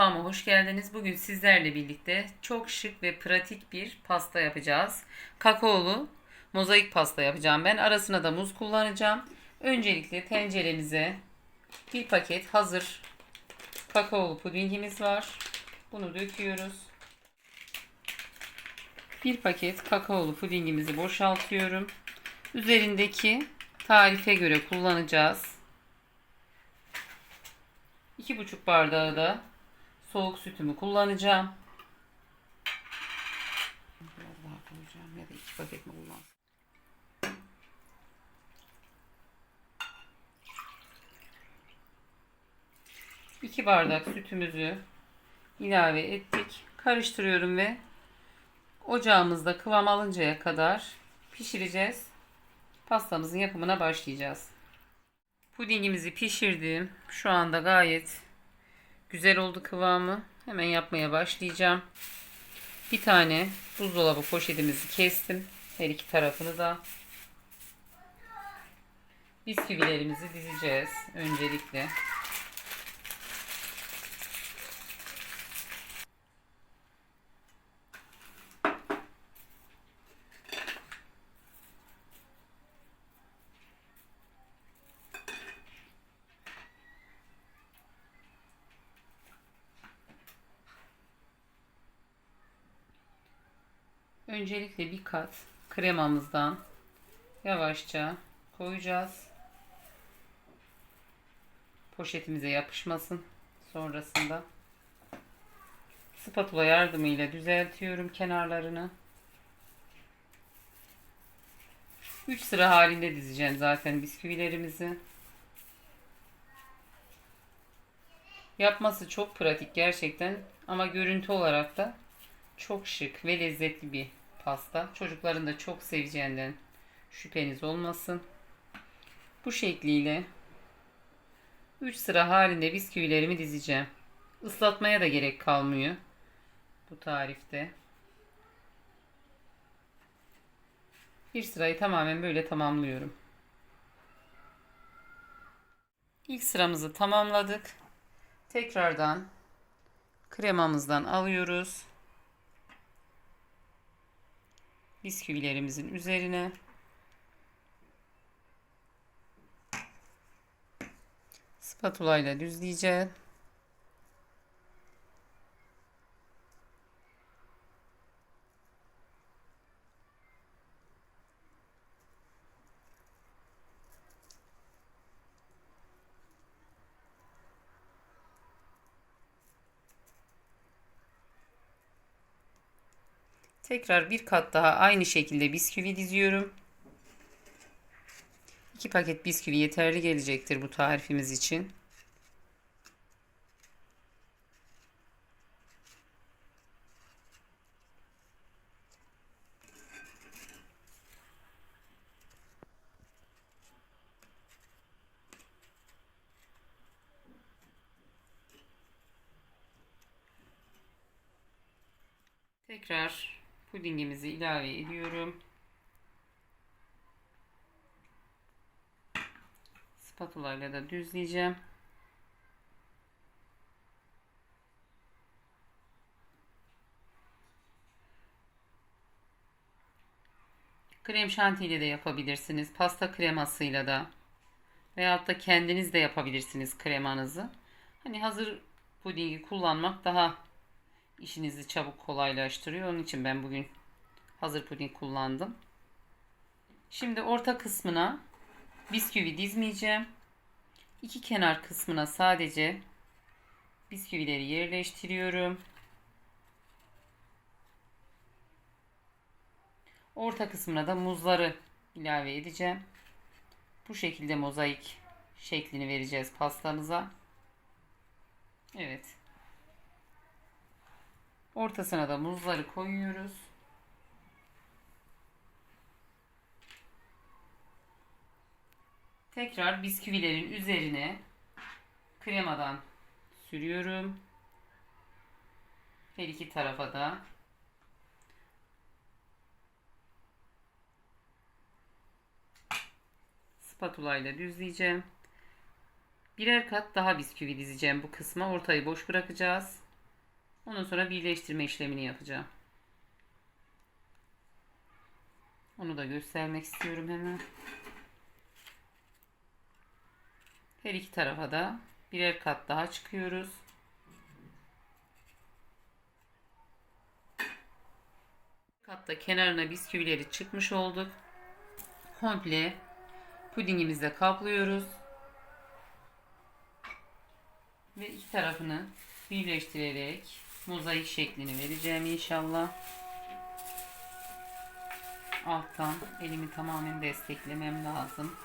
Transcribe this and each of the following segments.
Mutfağıma hoş geldiniz. Bugün sizlerle birlikte çok şık ve pratik bir pasta yapacağız. Kakaolu mozaik pasta yapacağım ben. Arasına da muz kullanacağım. Öncelikle tenceremize bir paket hazır kakaolu pudingimiz var. Bunu döküyoruz. Bir paket kakaolu pudingimizi boşaltıyorum. Üzerindeki tarife göre kullanacağız. 2,5 bardağı da soğuk sütümü kullanacağım. Biraz daha koyacağım ya da iki paket mi kullansam? İki bardak sütümüzü ilave ettik. Karıştırıyorum ve ocağımızda kıvam alıncaya kadar pişireceğiz. Pastamızın yapımına başlayacağız. Pudingimizi pişirdim. Şu anda gayet güzel oldu kıvamı. Hemen yapmaya başlayacağım. Bir tane buzdolabı poşetimizi kestim. Her iki tarafını da. Bisküvilerimizi dizeceğiz öncelikle. Öncelikle bir kat kremamızdan yavaşça koyacağız. Poşetimize yapışmasın. Sonrasında spatula yardımıyla düzeltiyorum kenarlarını. 3 sıra halinde dizeceğim zaten bisküvilerimizi. Yapması çok pratik gerçekten ama görüntü olarak da çok şık ve lezzetli bir pasta. Çocukların da çok seveceğinden şüpheniz olmasın. Bu şekliyle 3 sıra halinde bisküvilerimi dizeceğim. Islatmaya da gerek kalmıyor bu tarifte. Bir sırayı tamamen böyle tamamlıyorum. İlk sıramızı tamamladık. Tekrardan kremamızdan alıyoruz. Bisküvilerimizin üzerine spatula ile düzleyeceğim. Tekrar bir kat daha aynı şekilde bisküvi diziyorum. 2 paket bisküvi yeterli gelecektir bu tarifimiz için. Tekrar pudingimizi ilave ediyorum. Spatula ile de düzleyeceğim. Krem şantiyle de yapabilirsiniz. Pasta kremasıyla da. Veyahut da kendiniz de yapabilirsiniz kremanızı. Hani hazır pudingi kullanmak daha işinizi çabuk kolaylaştırıyor. Onun için ben bugün hazır puding kullandım. Şimdi orta kısmına bisküvi dizmeyeceğim. İki kenar kısmına sadece bisküvileri yerleştiriyorum. Orta kısmına da muzları ilave edeceğim. Bu şekilde mozaik şeklini vereceğiz pastamıza. Evet. Ortasına da muzları koyuyoruz. Tekrar bisküvilerin üzerine kremadan sürüyorum. Her iki tarafa da spatula ile düzleyeceğim. Birer kat daha bisküvi dizeceğim bu kısma. Ortayı boş bırakacağız. Ondan sonra birleştirme işlemini yapacağım. Onu da göstermek istiyorum hemen. Her iki tarafa da birer kat daha çıkıyoruz. Katta kenarına bisküvileri çıkmış olduk. Komple pudingimizle kaplıyoruz. Ve iki tarafını birleştirerek mozaik şeklini vereceğim inşallah. Alttan elimi tamamen desteklemem lazım.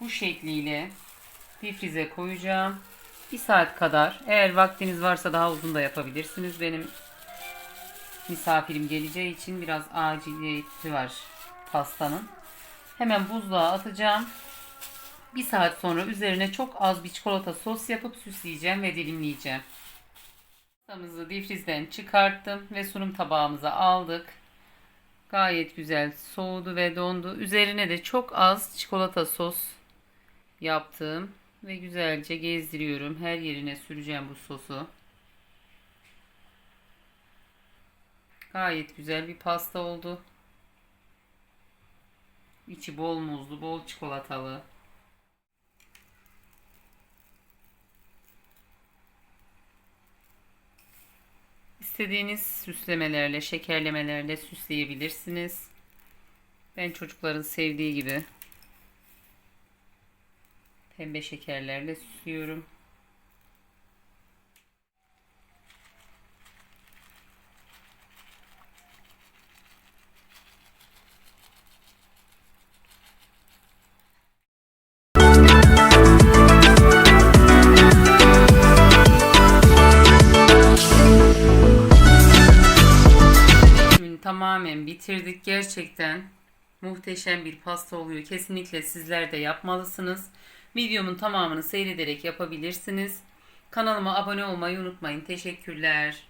Bu şekliyle difrize koyacağım. Bir saat kadar. Eğer vaktiniz varsa daha uzun da yapabilirsiniz. Benim misafirim geleceği için biraz aciliyeti var pastanın. Hemen buzluğa atacağım. Bir saat sonra üzerine çok az bir çikolata sos yapıp süsleyeceğim ve dilimleyeceğim. Pastamızı difrizden çıkarttım ve sunum tabağımıza aldık. Gayet güzel soğudu ve dondu. Üzerine de çok az çikolata sos yaptım ve güzelce gezdiriyorum. Her yerine süreceğim bu sosu. Gayet güzel bir pasta oldu. İçi bol muzlu, bol çikolatalı. İstediğiniz süslemelerle, şekerlemelerle süsleyebilirsiniz. Ben çocukların sevdiği gibi pembe şekerlerle süslüyorum. Tamamen bitirdik. Gerçekten muhteşem bir pasta oluyor. Kesinlikle sizler de yapmalısınız. Videomun tamamını seyrederek yapabilirsiniz. Kanalıma abone olmayı unutmayın. Teşekkürler.